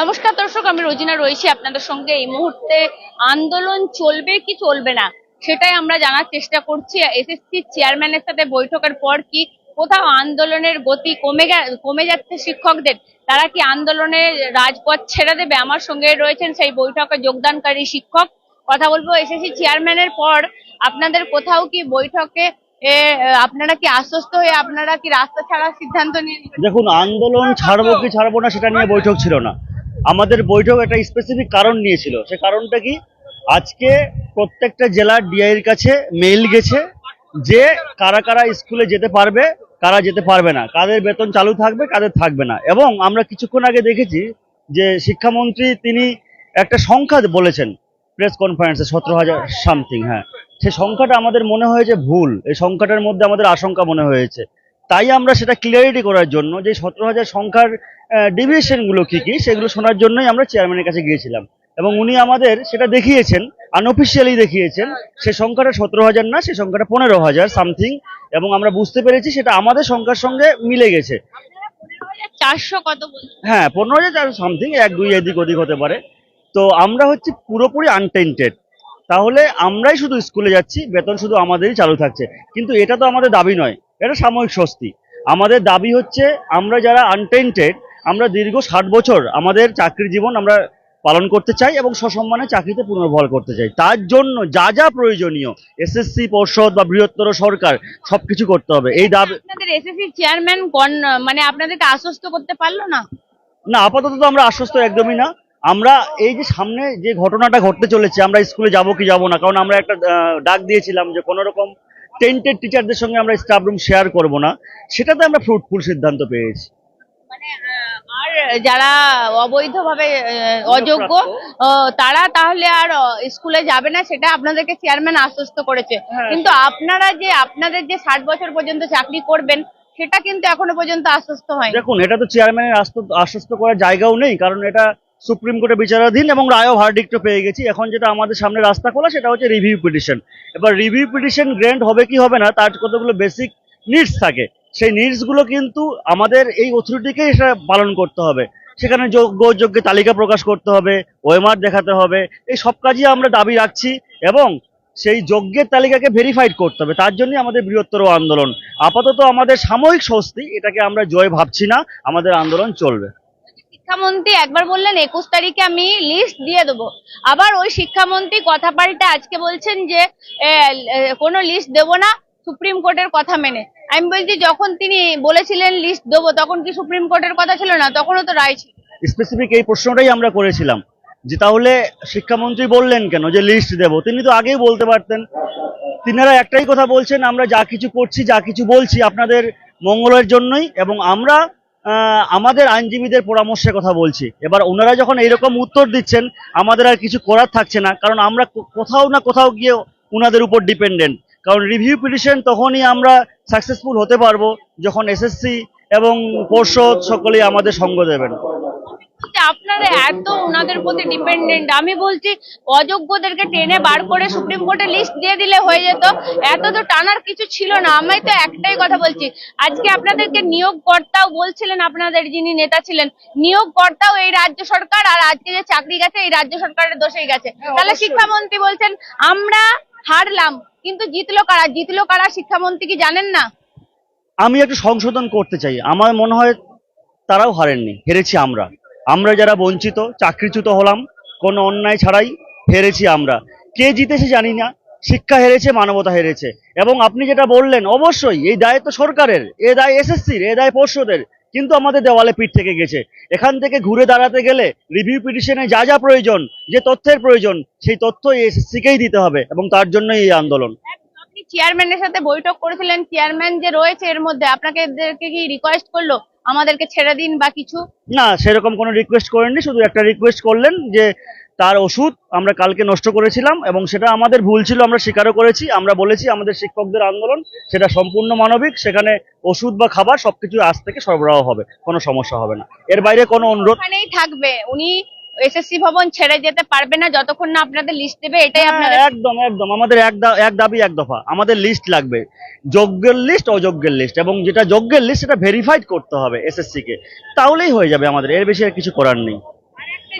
নমস্কার দর্শক, আমি রোজিনা রয়েছি আপনাদের সঙ্গে। এই মুহূর্তে আন্দোলন চলবে কি চলবে না, সেটাই আমরা জানার চেষ্টা করছি। এসএসসি চেয়ারম্যানের সাথে বৈঠকের পর কি কোথাও আন্দোলনের গতি কমে কমে যাচ্ছে শিক্ষকদের, তারা কি আন্দোলনের রাজপথ ছেড়ে দেবে? আমার সঙ্গে রয়েছেন সেই বৈঠকে যোগদানকারী শিক্ষক। কথা বলব এসএসসি চেয়ারম্যানের পর। আপনাদের কোথাও কি বৈঠকে আপনারা কি আশ্বস্ত হয়ে, আপনারা কি রাস্তা ছাড়ার সিদ্ধান্ত নিয়ে দেখুন, আন্দোলন ছাড়বো কি ছাড়বো না, সেটা নিয়ে বৈঠক ছিল না। আমাদের বৈঠক একটা স্পেসিফিক কারণ নিয়েছিল। সে কারণটা কি? আজকে প্রত্যেকটা জেলার ডিআইর কাছে মেইল গেছে যে কারা কারা স্কুলে যেতে পারবে, কারা যেতে পারবে না। কাদের বেতন চালু থাকবে, কাদের থাকবে না। এবং আমরা কিছুক্ষণ আগে দেখেছি যে শিক্ষামন্ত্রী তিনি একটা সংখ্যা বলেছেন প্রেস কনফারেন্সে সতেরো হাজার সামথিং হ্যাঁ। সে সংখ্যাটা আমাদের মনে হয়েছে ভুল। এই সংখ্যাটার মধ্যে আমাদের আশঙ্কা মনে হয়েছে। তাই আমরা সেটা ক্লিয়ারিটি করার জন্য যে সতেরো হাজার সংখ্যার ডিভিশনগুলো কি কি সেগুলো শোনার জন্যই আমরা চেয়ারম্যানের কাছে গিয়েছিলাম। এবং উনি আমাদের সেটা দেখিয়েছেন আনঅফিসিয়ালি দেখিয়েছেন সে সংখ্যাটা সতেরো হাজার না সে সংখ্যাটা পনেরো হাজার সামথিং এবং আমরা বুঝতে পেরেছি সেটা আমাদের সংখ্যার সঙ্গে মিলে গেছে। চারশো কত হ্যাঁ পনেরো হাজার চারশো সামথিং এক দুই এদিক ওদিক হতে পারে। তো আমরা হচ্ছে পুরোপুরি আনটেন্টেড তাহলে আমরাই শুধু স্কুলে যাচ্ছি বেতন শুধু আমাদেরই চালু থাকছে। কিন্তু এটা তো আমাদের দাবি নয়। এটা সাময়িক স্বস্তি। আমাদের দাবি হচ্ছে আমরা যারা আনটেন্টেড আমরা দীর্ঘ ষাট বছর আমাদের চাকরির জীবন আমরা পালন করতে চাই এবং সসম্মানে চাকরিতে পুনর্বহাল করতে চাই। তার জন্য যা যা প্রয়োজনীয় এসএসসি পর্ষদ বা বৃহত্তর সরকার সবকিছু করতে হবে। এই দাবি আপনাদের এসএসসি চেয়ারম্যান কোন মানে আপনাদেরকে আশ্বস্ত করতে পারল না? না আপাতত তো আমরা আশ্বস্ত একদমই না। আমরা এই যে সামনে যে ঘটনাটা ঘটতে চলেছে আমরা স্কুলে যাব কি যাব না কারণ আমরা একটা ডাক দিয়েছিলাম যে কোনো রকম টেন্টেড টিচারদের সঙ্গে আমরা স্টাফ রুম শেয়ার করব না। সেটাতে আমরা ফ্রুটফুল সিদ্ধান্ত পেয়েছি। মানে আর যারা অবৈধভাবে অযোগ্য তারা তাহলে আর স্কুলে যাবে না সেটা আপনাদেরকে চেয়ারম্যান আশ্বস্ত করেছে। হ্যাঁ। কিন্তু আপনারা যে আপনাদের যে ষাট বছর পর্যন্ত চাকরি করবেন সেটা কিন্তু এখনও পর্যন্ত আশ্বস্ত হয়নি। দেখুন এটা তো চেয়ারম্যানের আশ্বস্ত করার জায়গাও নেই কারণ এটা সুপ্রিম কোর্টে বিচারাধীন এবং রায়ও ভার্ডিক্টও পেয়ে গেছি। এখন যেটা আমাদের সামনে রাস্তা খোলা, সেটা হচ্ছে রিভিউ পিটিশন এবার রিভিউ পিটিশন গ্র্যান্ট হবে কি হবে না, তার কতগুলো বেসিক নিডস থাকে, সেই নিডসগুলো কিন্তু আমাদের এই অথরিটিকেই সেটা পালন করতে হবে। সেখানে যোগ্য যোগ্য তালিকা প্রকাশ করতে হবে ওয়েমার দেখাতে হবে, এই সব কাজই আমরা দাবি রাখছি এবং সেই যজ্ঞের তালিকাকে ভেরিফাইড করতে হবে। তার জন্যই আমাদের বৃহত্তর আন্দোলন। আপাতত আমাদের সাময়িক স্বস্তি, এটাকে আমরা জয় ভাবছি না, আমাদের আন্দোলন চলবে। শিক্ষামন্ত্রী একবার বললেন, একুশ তারিখে আমি লিস্ট দিয়ে দেবো। আবার ওই শিক্ষামন্ত্রী কথা পাল্টে আজকে বলছেন যে কোনো লিস্ট দেবো না, সুপ্রিম কোর্টের কথা মেনে। আমি বলছি, যখন তিনি বলেছিলেন লিস্ট দেবো, তখন কি সুপ্রিম কোর্টের কথা ছিল না? তখনও তো রায় ছিল। স্পেসিফিক এই প্রশ্নটাই আমরা করেছিলাম, যে তাহলে শিক্ষামন্ত্রী বললেন কেন যে লিস্ট দেব? তিনি তো আগেই বলতে পারতেন। তিনারা একটাই কথা বলছেন, আমরা যা কিছু করছি, যা কিছু বলছি আপনাদের মঙ্গলের জন্যই এবং আমরা আমাদের আইনজীবীদের পরামর্শের কথা বলছি। এবার ওনারা যখন এরকম উত্তর দিচ্ছেন, আমাদের আর কিছু করার থাকছে না, কারণ আমরা কোথাও না কোথাও গিয়ে ওনাদের উপর ডিপেন্ডেন্ট কারণ রিভিউ পিটিশন তখনই আমরা সাকসেসফুল হতে পারব যখন এসএসসি এবং পর্ষদ সকলেই আমাদের সঙ্গ দেবেন। যে আপনারা এত ওনাদের প্রতি ডিপেন্ডেন্ট আমি বলছি অযোগ্যদেরকে টেনে বার করে সুপ্রিম কোর্টে লিস্ট দিয়ে দিলে হয়ে যেত। এত তো টানার কিছু ছিল না। আমি তো একটাই কথা বলছি আজকে আপনাদেরকে নিয়োগকর্তাও বলছিলেন আপনাদের যিনি নেতা ছিলেন নিয়োগকর্তাও এই রাজ্য সরকার আর আজকে যে চাকরি গেছে এই রাজ্য সরকারের দোষেই গেছে। তাহলে শিক্ষামন্ত্রী বলছেন আমরা হারলাম কিন্তু জিতলো কারা? জিতলো কারা শিক্ষামন্ত্রী কি জানেন না? আমি একটু সংশোধন করতে চাই। আমার মনে হয় তারাও হারেননি হেরেছি আমরা। আমরা যারা বঞ্চিত, চাকরিচ্যুত হলাম, কোনো অন্যায় ছাড়াই হেরেছি আমরা। কে জিতেছে জানি না, শিক্ষা হেরেছে, মানবতা হেরেছে। এবং আপনি যেটা বললেন, অবশ্যই এই দায় তো সরকারের, এ দায় এসএসসির, এ দায় পর্ষদের, কিন্তু আমাদের দেওয়ালে পিঠ থেকে গেছে। এখান থেকে ঘুরে দাঁড়াতে গেলে রিভিউ পিটিশনে যা যা প্রয়োজন, যে তথ্যের প্রয়োজন, সেই তথ্য এসএসসিকেই দিতে হবে এবং তার জন্যই এই আন্দোলন। আপনি চেয়ারম্যানের সাথে বৈঠক করেছিলেন চেয়ারম্যান যে রয়েছে এর মধ্যে, আপনাকে কি রিকোয়েস্ট করল? আমাদেরকে ছেড়ে দিন বা কিছু? না সেরকম কোনো রিকোয়েস্ট করেননি শুধু একটা রিকোয়েস্ট করলেন যে তার ওষুধ আমরা কালকে নষ্ট করেছিলাম এবং সেটা আমাদের ভুল ছিল আমরা স্বীকারও করেছি আমরা বলেছি আমাদের শিক্ষকদের আন্দোলন সেটা সম্পূর্ণ মানবিক সেখানে ওষুধ বা খাবার সবকিছু আজ থেকে সরবরাহ হবে কোনো সমস্যা হবে না। এর বাইরে কোনো অনুরোধ থাকবে উনি এসএসসি ভবন ছেড়ে যেতে পারবে না যতক্ষণ না আপনাদের লিস্ট দেবে এটাই আপনাদের হ্যাঁ, একদম একদম। আমাদের এক দাবি এক দফা। আমাদের লিস্ট লাগবে। যোগ্যের লিস্ট অযোগ্যের লিস্ট এবং যেটা যোগ্যের লিস্ট সেটা ভেরিফাইড করতে হবে এসএসসি কে। তাহলেই হয়ে যাবে আমাদের। এর বেশি আর কিছু করার নেই।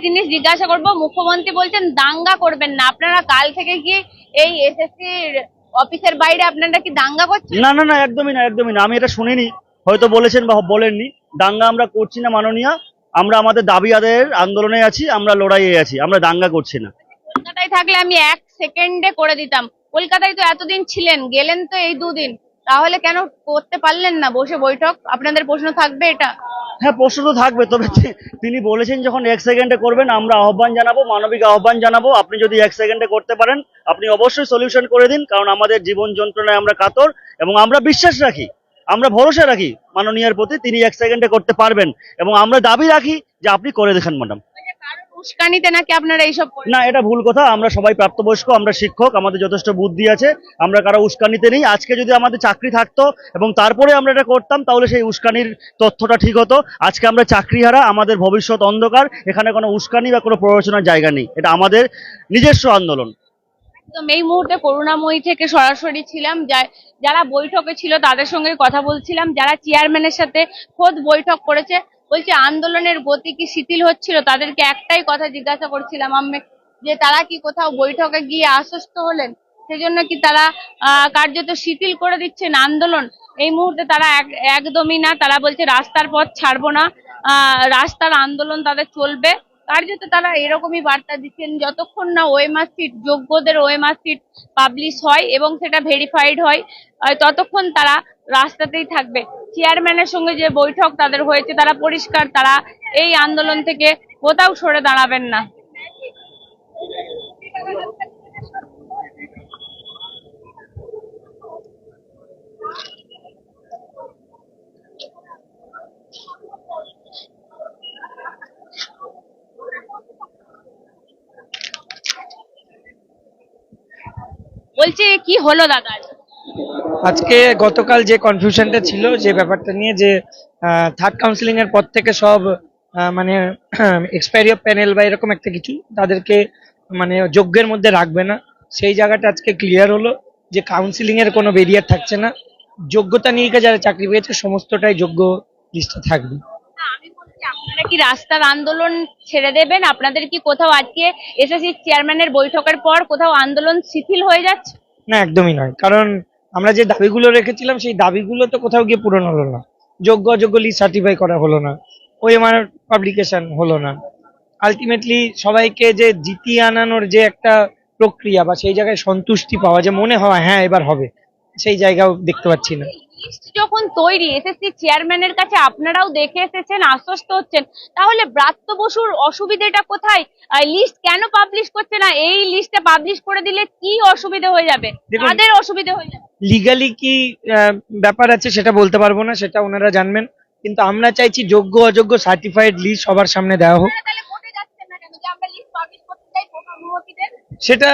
জিনিস জিজ্ঞাসা করব মুখ্যমন্ত্রী বলছেন দাঙ্গা করবেন না। আপনারা কাল থেকে কি এই এসএসসির অফিসের বাইরে আপনারা কি দাঙ্গা করছেন? না না না একদমই না একদমই না। আমি এটা শুনিনি। হয়তো বলেছেন বা বলেননি। দাঙ্গা আমরা করছি না মাননীয়া। আমরা আমাদের দাবি আদায়ের আন্দোলনে আছি আমরা লড়াইয়ে আছি আমরা দাঙ্গা করছি না। কলকাতায় থাকলে আমি এক সেকেন্ডে করে দিতাম। কলকাতায় তো এতদিন ছিলেন গেলেন তো এই দুদিন। তাহলে কেন করতে পারলেন না বসে বৈঠক? আপনাদের প্রশ্ন থাকবে এটা? হ্যাঁ প্রশ্ন তো থাকবে তবে তিনি বলেছেন যখন এক সেকেন্ডে করবেন আমরা আহ্বান জানাব মানবিক আহ্বান জানাব আপনি যদি এক সেকেন্ডে করতে পারেন আপনি অবশ্যই সলিউশন করে দিন কারণ আমাদের জীবন যন্ত্রণায় আমরা কাতর এবং আমরা বিশ্বাস রাখি। আমরা ভরসা রাখি মাননীয়ার প্রতি তিনি এক সেকেন্ডে করতে পারবেন এবং আমরা দাবি রাখি যে আপনি করে দেখেন ম্যাডাম উস্কানিতে নাকি আপনারা এইসব না এটা ভুল কথা। আমরা সবাই প্রাপ্তবয়স্ক আমরা শিক্ষক আমাদের যথেষ্ট বুদ্ধি আছে। আমরা কারও উস্কানিতে নেই। আজকে যদি আমাদের চাকরি থাকতো এবং তারপরে আমরা এটা করতাম তাহলে সেই উস্কানির তথ্যটা ঠিক হতো। আজকে আমরা চাকরিহারা আমাদের ভবিষ্যৎ অন্ধকার এখানে কোনো উস্কানি বা কোনো প্ররোচনার জায়গা নেই। এটা আমাদের নিজস্ব আন্দোলন। একদম এই মুহূর্তে করুণাময়ী থেকে সরাসরি ছিলাম। যারা বৈঠকে ছিল তাদের সঙ্গে কথা বলছিলাম। যারা চেয়ারম্যানের সাথে খোদ বৈঠক করেছে, বলছে আন্দোলনের গতি কি শিথিল হচ্ছিল? তাদেরকে একটাই কথা জিজ্ঞাসা করছিলাম আমি যে তারা কি কোথাও বৈঠকে গিয়ে আশ্বস্ত হলেন? সেজন্য কি তারা কার্যত শিথিল করে দিচ্ছেন আন্দোলন? এই মুহূর্তে তারা এক- একদমই না। তারা বলছে, রাস্তার পথ ছাড়বো না। রাস্তার আন্দোলন তাদের চলবে। কার্যত তারা এরকমই বার্তা দিচ্ছেন, যতক্ষণ না ওএমআর সিট যোগ্যদের ওএমআর সিট পাবলিশ হয় এবং সেটা ভেরিফাইড হয় ততক্ষণ তারা রাস্তাতেই থাকবে। চেয়ারম্যানের সঙ্গে যে বৈঠক তাদের হয়েছে, তারা পরিষ্কার, তারা এই আন্দোলন থেকে কোথাও সরে দাঁড়াবেন না। বলছি, কি হলো দাদা? আজকে গতকাল যে কনফিউশনটা ছিল, যে ব্যাপারটা নিয়ে যে থার্ড কাউন্সিলিং এর পর থেকে সব মানে এক্সপায়ারি অফ প্যানেল বা এরকম একটা কিছু তাদেরকে মানে যোগ্যের মধ্যে রাখবে না। সেই জায়গাটা আজকে ক্লিয়ার হলো যে কাউন্সিলিং এর কোনো বেরিয়ার থাকছে না। যোগ্যতা নিয়ে যারা চাকরি পেয়েছে, সমস্তটাই যোগ্য লিস্টে থাকবে। আপনারা কি রাস্তার আন্দোলন ছেড়ে দেবেন? আপনাদের কি কোথাও আজকে এসএসসি চেয়ারম্যানের বৈঠকের পর কোথাও আন্দোলন শিথিল হয়ে যাচ্ছে? না, একদমই নয়। কারণ আমরা যে দাবিগুলো রেখেছিলাম, সেই দাবিগুলো তো কোথাও গিয়ে পূরণ হলো না। যোগ্য অযোগ্য লিস্ট সার্টিফাই করা হলো না। আমার পাবলিকেশন হলো না। আলটিমেটলি সবাইকে যে জিতিয়ে আনানোর যে একটা প্রক্রিয়া বা সেই জায়গায় সন্তুষ্টি পাওয়া যে মনে হয় হ্যাঁ এবার হবে, সেই জায়গাও দেখতে পাচ্ছি না। লিস্ট যখন তৈরি এসএসসি চেয়ারম্যানের কাছে আপনারাও দেখে এসেছেন আশ্বস্ত হচ্ছেন তাহলে ব্রাত্য বসুর অসুবিধাটা কোথায়? লিস্ট কেন পাবলিশ করছে না? এই লিস্টে পাবলিশ করে দিলে কি অসুবিধা হয়ে যাবে? তাদের অসুবিধা হয়ে যাবে? লিগালি কি ব্যাপার আছে সেটা বলতে পারব না সেটা ওনারা জানবেন। কিন্তু আমরা চাইছি যোগ্য অযোগ্য সার্টিফাইড লিস্ট সবার সামনে দেওয়া হোক। তাহলে ভোটে যাচ্ছেন না কেন? যে আমরা লিস্ট পাবলিশ করতে চাই অনুমতিদের সেটা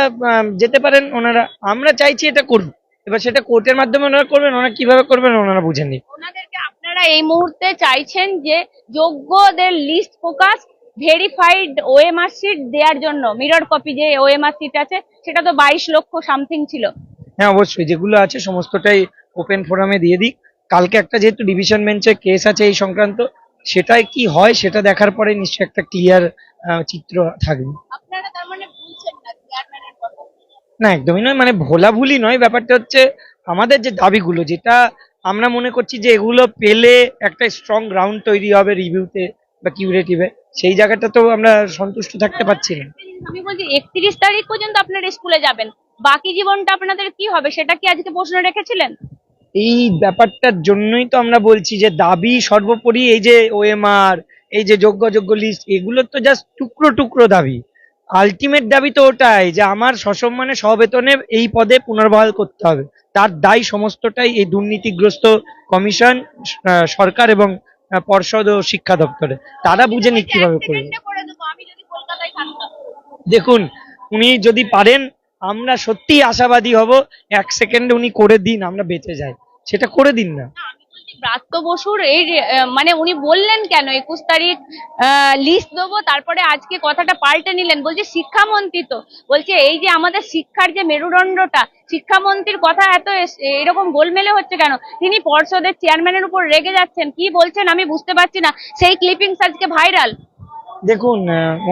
যেতে পারেন ওনারা। আমরা চাইছি এটা করুন এবার সেটা কোর্টের মাধ্যমে ওনারা করবেন ওনারা কীভাবে করবেন ওনারা বুঝেন নি ওনাদেরকে আপনারা এই মুহূর্তে চাইছেন যে যোগ্যদের list focus verified OMR sheet দেওয়ার জন্য মিরর কপি যে ওএমআর সিট আছে সেটা তো বাইশ লক্ষ সামথিং ছিল। হ্যাঁ অবশ্যই যেগুলো আছে সমস্তটাই ওপেন ফোরামে দিয়ে দিক। কালকে একটা যেহেতু ডিভিশন বেঞ্চে কেস আছে এই সংক্রান্ত সেটাই কি হয় সেটা দেখার পরে নিশ্চয়ই একটা ক্লিয়ার চিত্র থাকবে আপনারা তার মানে বুঝছেন না চেয়ারম্যানের কথা না একদমই নয় মানে ভোলাভুলি নয় ব্যাপারটা হচ্ছে আমাদের যে দাবিগুলো যেটা আমরা মনে করছি যে এগুলো পেলে একটা স্ট্রং গ্রাউন্ড তৈরি হবে রিভিউতে বা কিউরেটিভে সেই জায়গাটা তো আমরা সন্তুষ্ট থাকতে পারছি না। আমি বলছি একত্রিশ তারিখ পর্যন্ত আপনারা স্কুলে যাবেন। বাকি জীবনটা আপনাদের কি হবে সেটা কি আজকে প্রশ্ন রেখেছিলেন? এই ব্যাপারটার জন্যই তো আমরা বলছি যে দাবি সর্বোপরি এই যে ওএমআর এই যে যোগ্য যোগ্য লিস্ট এগুলো তো জাস্ট টুকরো টুকরো দাবি। আলটিমেট দাবি তো ওটাই যে আমার সসম্মানে সবেতনে এই পদে পুনর্বহাল করতে হবে। তার দায় সমস্তটাই এই দুর্নীতিগ্রস্ত কমিশন সরকার এবং পর্ষদ ও শিক্ষা দপ্তরে। তারা বুঝে নিক কীভাবে করবে। দেখুন উনি যদি পারেন আমরা সত্যিই আশাবাদী হব এক সেকেন্ডে উনি করে দিন আমরা বেঁচে যাই। সেটা করে দিন না। না, ব্রাত্য বসুর এই মানে উনি বললেন কেন? একুশ তারিখ লিস্ট দেবো, তারপরে আজকে কথাটা পাল্টে নিলেন। বলছে, শিক্ষামন্ত্রী তো। বলছে, এই যে আমাদের শিক্ষার যে মেরুদণ্ডটা, শিক্ষামন্ত্রীর কথা এত এরকম গোলমেলে হচ্ছে কেন? তিনি পর্ষদের চেয়ারম্যানের উপর রেগে যাচ্ছেন। কি বলছেন আমি বুঝতে পারছি না। সেই ক্লিপিংস আজকে ভাইরাল দেখুন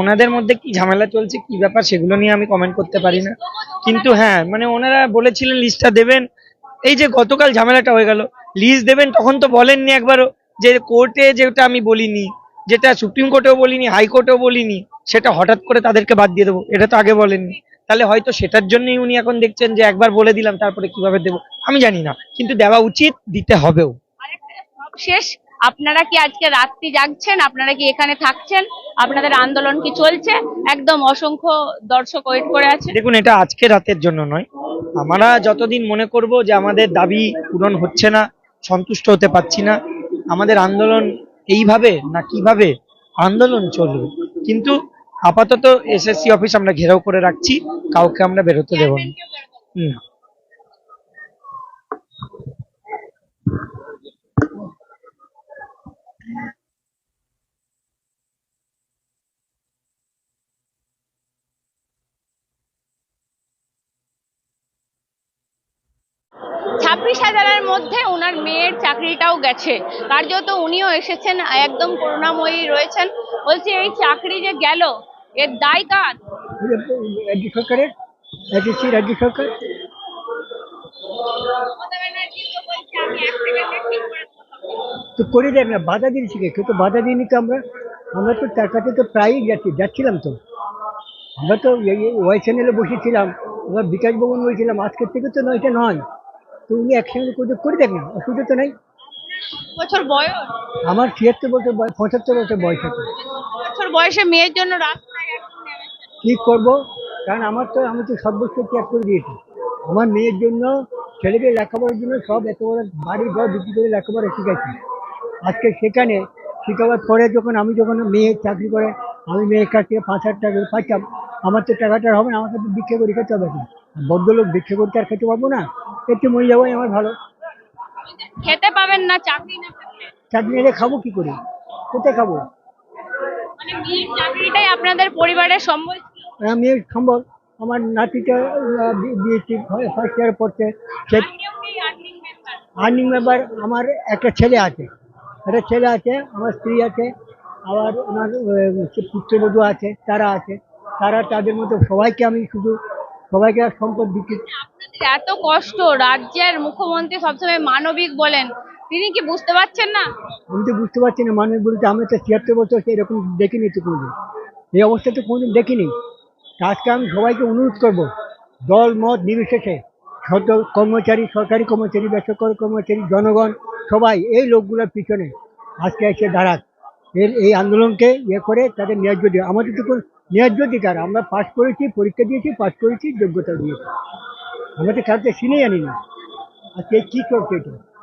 ওনাদের মধ্যে কি ঝামেলা চলছে, কি ব্যাপার সেগুলো নিয়ে আমি কমেন্ট করতে পারি না। কিন্তু হ্যাঁ মানে ওনারা বলেছিলেন লিস্টটা দেবেন। এই যে গতকাল ঝামেলাটা হয়ে গেল। লিস্ট দেবেন তখন তো বলেননি একবারও যে কোর্টে যেটা আমি বলিনি যেটা সুপ্রিম কোর্টেও বলিনি হাইকোর্টেও বলিনি সেটা হঠাৎ করে তাদেরকে বাদ দিয়ে দেবো এটা তো আগে বলেননি। তাহলে হয়তো সেটার জন্যই উনি এখন দেখছেন যে একবার বলে দিলাম তারপরে কীভাবে দেবো আমি জানি না। কিন্তু দেওয়া উচিত দিতে হবেও। শেষ আপনারা কি আজকে রাত্রি জাগছেন? আপনারা কি এখানে থাকছেন? আপনাদের আন্দোলন কি চলছে? একদম অসংখ্য দর্শক ওয়েট করে আছে দেখুন এটা আজকে রাতের জন্য নয়। আমরা যতদিন মনে করব যে আমাদের দাবি পূরণ হচ্ছে না সন্তুষ্ট হতে পারছি না। আমাদের আন্দোলন এইভাবে না কীভাবে আন্দোলন চলবে? কিন্তু আপাতত এসএসসি অফিস আমরা ঘেরাও করে রাখছি কাউকে আমরা বেরোতে দেব না। ছাব্বিশ হাজারের মধ্যে ওনার মেয়ের চাকরিটাও গেছে। কার্যত উনিও এসেছেন একদম করুণাময়ী রয়েছেন। বলছি এই চাকরি যে গেল এর দায় কার? রাজ্য সরকারের রাজ্য সরকার। তো করে দেয় না বাধা দিয়েছি কে কেউ তো বাধা দিইনি তো আমরা আমরা তো তার কাছে তো প্রায়ই যাচ্ছি যাচ্ছিলাম তো। আমরা তো ওয়াই চ্যানেলে বসেছিলাম আমরা বিকাশ ভবন বলছিলাম আজকের থেকে তো নয় এটা নয়। তো উনি একসঙ্গে করে করে দেখ না অসুবিধা তো নাই। বছর বয়স? আমার ছিয়াত্তর বছর পঁচাত্তর বছর বয়স আছে। বছর বয়সে মেয়ের জন্য রাস্তায় নেমেছে। করব? কারণ আমার তো আমি তো সর্বস্ব ত্যাগ করে দিয়েছি। আমার মেয়ের জন্য ছেলেকে লেখাপড়ার জন্য সব এত বড় ঘর বিক্রি করে লেখাপড়া শিখেছি আজকে সেখানে শিখাবার পরে যখন আমি যখন মেয়ে চাকরি করে আমি মেয়ের কাছ থেকে পাঁচ হাজার টাকা পাইতাম। আমার তো টাকাটা হবে না আমাকে তো ভিক্ষে করে খেতে হবে বদ্ধ লোক ভিক্ষে করতে আর খেতে পারব না। একটু মরে যাবোই আমার ভালো। খেতে পাবেন না চাকরি না থাকলে চাকরি এলে খাব কি করে? কোথায় খাব? মানে মেয়ের চাকরিটাই আপনাদের পরিবারের সম্বল ছিল। আমি সম্ভব আমার নাতিটা বিএসসি ফার্স্ট ইয়ারে পড়ছে। সে? আর্নিং মেম্বার আমার একটা ছেলে আছে। একটা ছেলে আছে আমার স্ত্রী আছে আবার আমার পুত্রবধূ আছে তারা আছে। তারা তাদের মতো সবাইকে আমি শুধু সবাইকে সম্পদ দিচ্ছি আপনাদের এত কষ্ট রাজ্যের মুখ্যমন্ত্রী সবসময় মানবিক বলেন। তিনি কি বুঝতে পারছেন না? আমি তো বুঝতে পারছি না মানুষ বলতে আমি তো ছিয়াত্তর বছর এরকম দেখিনি তো কোনোদিন। এই অবস্থা তো কোনোদিন দেখিনি। আজকে আমি সবাইকে অনুরোধ করব দল মত নির্বিশেষে শত কর্মচারী সরকারি কর্মচারী বেসরকারি কর্মচারী জনগণ সবাই এই লোকগুলোর পিছনে আজকে এসে দাঁড়াক। এর এই আন্দোলনকে ইয়ে করে তাদের ন্যায্য দিয়ে। আমাদের তো কোনো ন্যায্য অধিকার আমরা পাশ করেছি, পরীক্ষা দিয়েছি পাশ করেছি, যোগ্যতা দিয়েছি। আমরা তো কাউকে চিনেই জানি না। আজকে কী করছে এটা?